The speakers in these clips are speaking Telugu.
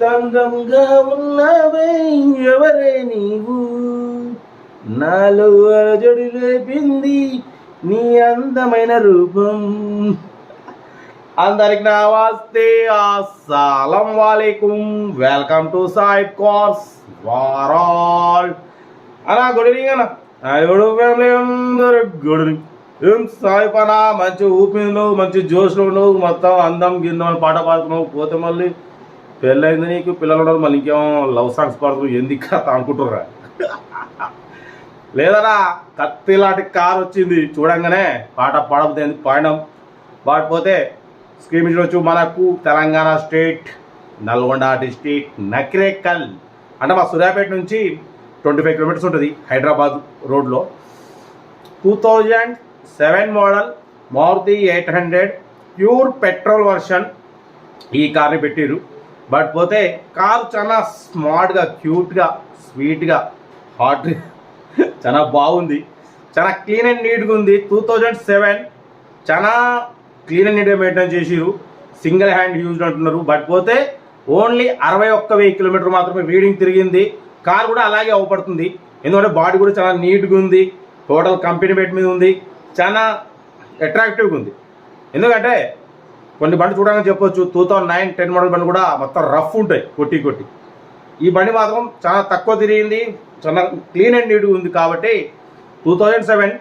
తందంగా ఉన్నవే ఎవరే నీవు? నాలో అలజడి లేపింది నీ అందమైన రూపం. అందరికి నా అస్సలం వాలేకుం. వెల్కమ్ టు సాయిబ్ కోర్స్ వారాల్. అన్నా గుడ్ ఈవినింగ్ అన్న. ఎవడు ఫ్యామిలీ అందరు గుడ్ ఈవినింగ్. ఏం సాయి పనా? మంచి ఊపినావు మంచి జోష్లో ఉండవు మొత్తం అందం గిందం పాట పాడుతున్నావు. పోతే మళ్ళీ పెళ్ళైంది నీకు పిల్లలు ఉన్నారు మళ్ళీ ఇంకేమో లవ్ సాంగ్స్ పాడుతున్నావు ఎందుకు కథ అనుకుంటుర్రా? లేదరా కత్తిలాంటి కార్ వచ్చింది చూడంగానే పాట పాడబోతుంది పాడడం పాడిపోతే స్క్రీన్ చూడొచ్చు మనకు తెలంగాణ స్టేట్ నల్గొండ డిస్టిక్ నకిరేకల్. అంటే మా సూర్యాపేట నుంచి ట్వంటీ ఫైవ్ కిలోమీటర్స్ ఉంటుంది హైదరాబాద్ రోడ్లో. Two thousand seven model Maruti eight hundred pure petrol version ఈ కార్ని పెట్టిరు బట్ పోతే కారు చాలా స్మార్ట్గా క్యూట్గా స్వీట్గా హాట్ చాలా బాగుంది. చాలా క్లీన్ అండ్ నీట్గా ఉంది. టూ థౌజండ్ సెవెన్ చాలా క్లీన్ అండ్ నీట్గా మెయింటైన్ చేసిరు సింగిల్ హ్యాండ్ యూజ్ అంటున్నారు. బట్ పోతే ఓన్లీ అరవై ఒక్క వెయ్యి కిలోమీటర్ మాత్రమే రీడింగ్ తిరిగింది. కార్ కూడా అలాగే అవపడుతుంది. ఎందుకంటే బాడీ కూడా చాలా నీట్గా ఉంది. టోటల్ కంపెనీ బెట్ మీద ఉంది. చాలా అట్రాక్టివ్గా ఉంది. ఎందుకంటే కొన్ని బండి చూడగానే చెప్పొచ్చు. Two thousand nine ten model బండి కూడా మొత్తం రఫ్ ఉంటాయి కొట్టి కొట్టి. ఈ బండి మాత్రం చాలా తక్కువ తిరిగింది. చాలా క్లీన్ అండ్ నీట్ ఉంది కాబట్టి two thousand seven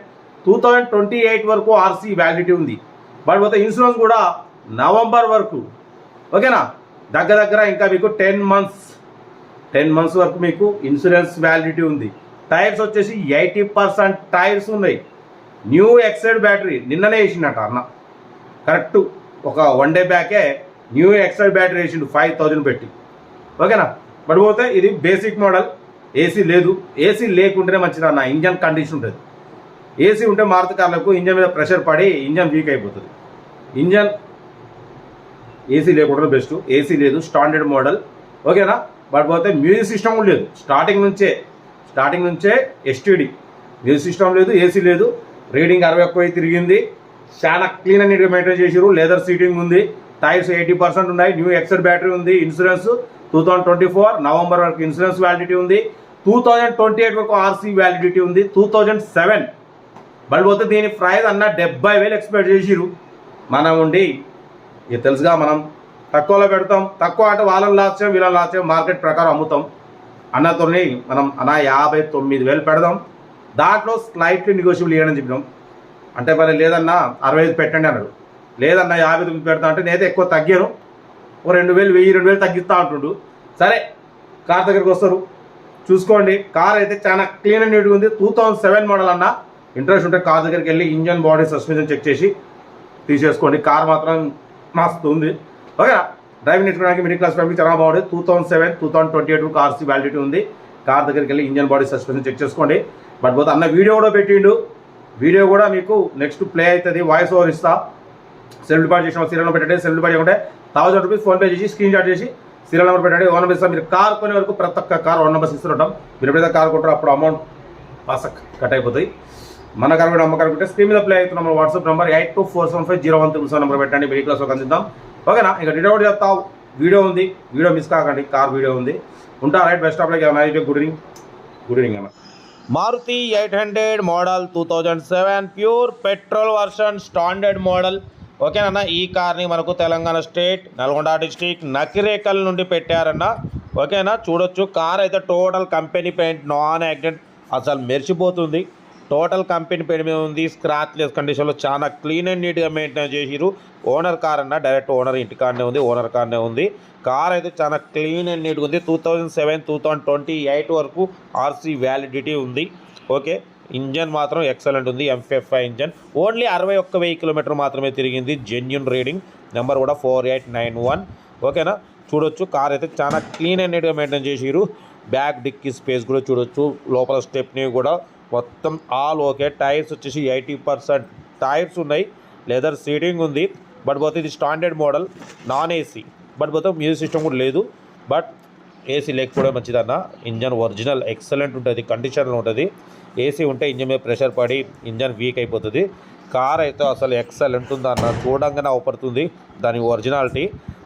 two thousand twenty eight వరకు ఆర్సీ వ్యాలిడిటీ ఉంది. బట్ మొత్తం ఇన్సూరెన్స్ కూడా నవంబర్ వరకు. ఓకేనా? దగ్గర దగ్గర ఇంకా మీకు టెన్ మంత్స్ టెన్ మంత్స్ వరకు మీకు ఇన్సూరెన్స్ వ్యాలిడిటీ ఉంది. టైర్స్ వచ్చేసి ఎయిటీ పర్సెంట్ టైర్స్ ఉన్నాయి. న్యూ ఎక్సైడ్ బ్యాటరీ నిన్ననే వేసిండట అన్న. కరెక్ట్. ఒక వన్ డే బ్యాకే న్యూ ఎక్సైడ్ బ్యాటరీ వేసిండు ఫైవ్ థౌజండ్ పెట్టి. ఓకేనా బట్ పోతే ఇది బేసిక్ మోడల్ ఏసీ లేదు. ఏసీ లేకుంటేనే మంచిది అన్న ఇంజన్ కండిషన్ ఉంటుంది ఏసీ ఉంటే మారుతి కార్లకు ఇంజన్ మీద ప్రెషర్ పడి ఇంజన్ వీక్ అయిపోతుంది. ఇంజన్ ఏసీ లేకుండా బెస్ట్ ఏసీ లేదు. స్టాండర్డ్ మోడల్ ఓకేనా బట్ పోతే మ్యూజిక్ సిస్టమ్ లేదు. స్టార్టింగ్ నుంచే స్టార్టింగ్ నుంచే ఎస్టీడీ మ్యూజిక్ సిస్టమ్ లేదు. ఏసీ లేదు. రీడింగ్ అరవై ఒక్క తిరిగింది. చాలా క్లీన్ అండ్ నీట్గా మెయింటైన్ చేసారు లెదర్ సీటింగ్ ఉంది. టైర్స్ ఎయిటీ పర్సెంట్ ఉన్నాయి. న్యూ ఎక్సెడ్ బ్యాటరీ ఉంది. Insurance two thousand twenty four November వరకు ఇన్సూరెన్స్ వ్యాలిడిటీ ఉంది. టూ థౌజండ్ ట్వంటీ ఎయిట్ వరకు ఆర్సీ వ్యాలిడిటీ ఉంది. టూ థౌజండ్ సెవెన్ బట్ పోతే దీని ప్రైస్ అన్న డెబ్బై వేలు ఎక్స్పెక్ట్ చేసిరు మనం ఉండి ఇక తెలుసుగా మనం తక్కువలో పెడతాం. తక్కువ అంటే వాళ్ళని లాస్ట్ చేయం వీళ్ళని లాస్ట్ చేయం మార్కెట్ ప్రకారం అమ్ముతాం. అన్నతోని మనం అన్న యాభై తొమ్మిది వేలు పెడదాం. దాంట్లో స్లైట్లీ నెగోషియబుల్ చేయడం చెప్పినాం. అంటే మరి లేదన్నా అరవై ఐదు పెట్టండి అన్నాడు. లేదన్నా యాభై తొమ్మిది పెడతా అంటే నేనైతే ఎక్కువ తగ్గాను. ఓ రెండు వేలు వెయ్యి రెండు వేలు తగ్గిస్తా అంటుండు. సరే కార్ దగ్గరికి వస్తారు. చూసుకోండి కార్ అయితే చాలా క్లీన్ అండ్ నీట్గా ఉంది. టూ థౌసండ్ సెవెన్ మోడల్ అన్న. ఇంట్రెస్ట్ ఉంటే కార్ దగ్గరికి వెళ్ళి ఇంజన్ బాడీ సస్పెన్షన్ చెక్ చేసి తీసేసుకోండి. కార్ మాత్రం మస్తు ఉంది. ఓకేనా? డ్రైవింగ్ నేర్చుకోవడానికి మిడిల్ క్లాస్ ఫ్యామిలీ చాలా బాగుంది. Two thousand seven two thousand twenty eight cars validity ఉంది. కార్ దగ్గరికి వెళ్ళి ఇంజన్ బాడీ సస్పెన్షన్ చెక్ చేసుకోండి. బట్ పోతే అన్న వీడియో కూడా పెట్టిండు. వీడియో కూడా మీకు నెక్స్ట్ ప్లే అవుతుంది. వాయిస్ ఓవర్ ఇస్తా. సెల్ఫ్ డిపాజిట్ చేసిన సీరియల్ నెంబర్ పెట్టండి. సెల్ఫ్ డిపాజిట్ ఉంటే థౌసండ్ రూపీస్ ఫోన్పే చేసి స్క్రీన్ షాట్ చేసి సీరియల్ నెంబర్ పెట్టండి. వన్ నెంబర్ ఇస్తాం. మీరు కార్ కొనే వరకు ప్రతి ఒక్క కార్ వన్ నెంబర్స్ ఇస్తుంటాం. మీరు ఎప్పుడైతే కార్ కొంటారో అప్పుడు అమౌంట్ పసక్ కట్ అయిపోతాయి. మన కార్ కూడా అమ్మకారు ఉంటే స్క్రీన్ మీద ప్లే అవుతున్న మన WhatsApp number eight two four seven five zero one three seven number పెట్టండి. మిడిల్ క్లాస్లో అందిద్దాం ఓకేనా ఇక డిటౌట్ చేస్తావు. వీడియో ఉంది. వీడియో మిస్ కాకండి. కార్ వీడియో ఉంది. ఉంటా right best of luck good evening good evening అన్న Maruti eight hundred model two thousand seven pure petrol version standard model. ఓకేనన్న ఈ కార్ని మనకు తెలంగాణ స్టేట్ నల్గొండ డిస్టిక్ నకిరేకల్ నుండి పెట్టారన్న. ఓకేనా చూడొచ్చు. కార్ అయితే total company paint non accident. అసలు మెరిచిపోతుంది టోటల్ కంపెనీ పేరు మీద ఉంది. స్క్రాచ్ లెస్ కండిషన్లో చాలా క్లీన్ అండ్ నీట్గా మెయింటైన్ చేసిరు ఓనర్ కార్ అన్న డైరెక్ట్ ఓనర్ ఇంటికాడనే ఉంది ఓనర్ కార్నే ఉంది. కార్ అయితే చాలా క్లీన్ అండ్ నీట్గా ఉంది. Two thousand seven two thousand twenty eight వరకు ఆర్సీ వ్యాలిడిటీ ఉంది. ఓకే ఇంజన్ మాత్రం ఎక్సలెంట్ ఉంది. ఎంఫ్ఎఫ్ఐ ఇంజన్ ఓన్లీ అరవై ఒక్క వెయ్యి కిలోమీటర్ మాత్రమే తిరిగింది. జెన్యున్ రీడింగ్ నెంబర్ కూడా ఫోర్ ఎయిట్ నైన్ వన్ ఓకేనా చూడొచ్చు. కార్ అయితే చాలా క్లీన్ అండ్ నీట్గా మెయింటైన్ చేసిరు బ్యాక్ డిక్కీ స్పేస్ కూడా చూడొచ్చు. లోపల స్టెప్ని కూడా మొత్తం ఆల్ ఓకే. టైర్స్ వచ్చేసి ఎయిటీ పర్సెంట్ టైర్స్ ఉన్నాయి. లెదర్ సీటింగ్ ఉంది. బట్ పోతే ఇది standard model. Non AC but పోతే మ్యూజిక్ సిస్టమ్ కూడా లేదు. బట్ ఏసీ లేకపోవడం మంచిదన్న. ఇంజన్ ఒరిజినల్ ఎక్సలెంట్ ఉంటుంది. కండిషన్లో ఉంటుంది. ఏసీ ఉంటే ఇంజన్ మీద ప్రెషర్ పడి ఇంజన్ వీక్ అయిపోతుంది. కార్ అయితే అసలు ఎక్సలెంట్ ఉందన్న. అన్న చూడంగానే అవపడుతుంది దాని originality.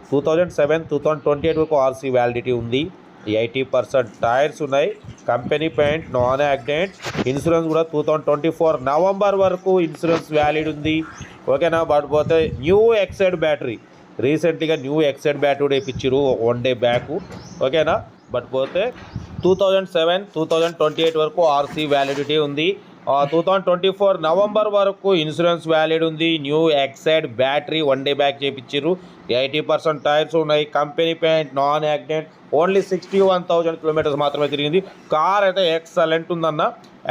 Two thousand seven two thousand twenty eight వరకు ఆర్సీ వ్యాలిడిటీ ఉంది. ఎయిటీ పర్సెంట్ టైర్స్ ఉన్నాయి. Company paint non accident. Insurance కూడా two thousand twenty four November వరకు ఇన్సూరెన్స్ వ్యాలిడ్ ఉంది. ఓకేనా? బట్ పోతే న్యూ ఎక్సైడ్ బ్యాటరీ. రీసెంట్గా న్యూ ఎక్సైడ్ బ్యాటరీ కూడా ఇప్పించారు వన్ డే బ్యాక్. ఓకేనా? బట్ పోతే two thousand seven two thousand twenty eight వరకు ఆర్సీ వ్యాలిడిటీ ఉంది. Two thousand twenty four November వరకు ఇన్సూరెన్స్ వ్యాలిడ్ ఉంది. New Exide battery one day back చేయించారు ఎయిటీ పర్సెంట్ టైర్స్ ఉన్నాయి. Company paint non accident only sixty one thousand kilometres మాత్రమే తిరిగింది. కార్ అయితే ఎక్సలెంట్ ఉందన్న.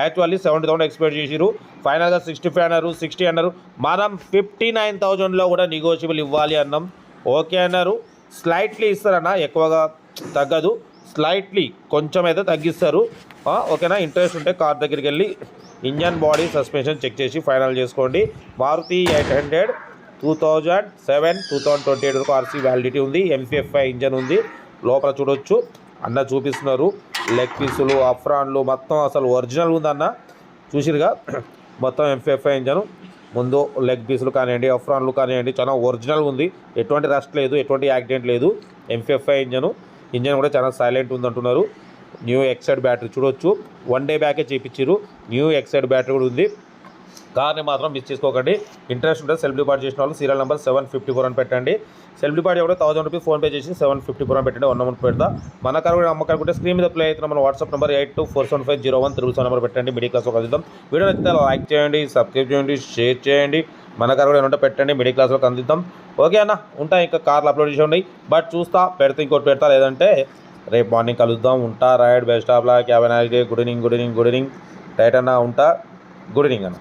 యాక్చువల్లీ సెవెంటీ థౌసండ్ ఎక్స్పెక్ట్ చేసిరు ఫైనల్గా సిక్స్టీ ఫైవ్ అన్నారు. సిక్స్టీ అన్నారు. మనం ఫిఫ్టీ నైన్ థౌజండ్లో కూడా నెగోషియబుల్ ఇవ్వాలి అన్నాం. ఓకే అన్నారు. స్లైట్లీ ఇస్తారన్న. ఎక్కువగా తగ్గదు. స్లైట్లీ కొంచెం అయితే తగ్గిస్తారు. ఓకేనా ఇంట్రెస్ట్ ఉంటే కార్ దగ్గరికి వెళ్ళి ఇంజన్ బాడీ సస్పెన్షన్ చెక్ చేసి ఫైనల్ చేసుకోండి. Maruti eight hundred two thousand seven two thousand twenty eight వరకు ఆర్సీ వ్యాలిడిటీ ఉంది. ఎంపీఎఫ్ఐ ఇంజన్ ఉంది. లోపల చూడొచ్చు. అన్న చూపిస్తున్నారు. లెగ్ పీసులు అఫ్రాన్లు మొత్తం అసలు ఒరిజినల్ ఉందన్న. చూసిరుగా? మొత్తం ఎంపీఎఫ్ఐ ఇంజన్. ముందు లెగ్ పీసులు కానివ్వండి అఫ్రాన్లు కానివ్వండి చాలా ఒరిజినల్ ఉంది. ఎటువంటి రస్ట్ లేదు ఎటువంటి యాక్సిడెంట్ లేదు. ఎంపీఎఫ్ఐ ఇంజను. ఇంజన్ కూడా చాలా సైలెంట్ ఉంది అంటున్నారు న్యూ ఎక్సైడ్ బ్యాటరీ చూడొచ్చు. వన్ డే బ్యాకే చేయించారు న్యూ ఎక్సైడ్ బ్యాటరీ కూడా ఉంది. కార్ని మాత్రం మిస్ చేసుకోకండి. ఇంట్రెస్ట్ ఉంటే సెల్ఫ్ డిపార్ట్ చేసిన వాళ్ళు serial number seven fifty four అని పెట్టండి. సెల్ఫ్ డిపార్ట్ ఎవరో థౌసండ్ రూపీస్ ఫోన్పే చేసి సెవెన్ ఫిఫ్టీ ఫోర్ అని పెట్టండి. వన్ అమౌంట్ పెడతా. మన కారు కూడా అమ్మకానుకుంటే స్క్రీన్ మీద ప్లే అవుతున్న మన WhatsApp number eight two four seven five zero one three seven number పెట్టండి. మిడిల్ క్లాస్ కలుద్దాం వీడియో నచ్చితే లైక్ చేయండి సబ్స్క్రైబ్ చేయండి షేర్ చేయండి. మన కారు కూడా ఏమంటే పెట్టండి. మిడిల్ క్లాస్లో అందిద్దాం. ఓకే అన్న ఉంటాయి ఇంకా కార్లు అప్లోడ్ చేసి ఉన్నాయి. బట్ చూస్తా పెడితే ఇంకోటి పెడతా. లేదంటే రేపు మార్నింగ్ కలుద్దాం ఉంటా రైడ్ బెస్ట్ ఆఫ్ లా క్యాబెన్ good evening good evening good evening. Right అన్న ఉంటా గుడ్ ఈవినింగ్ అన్న.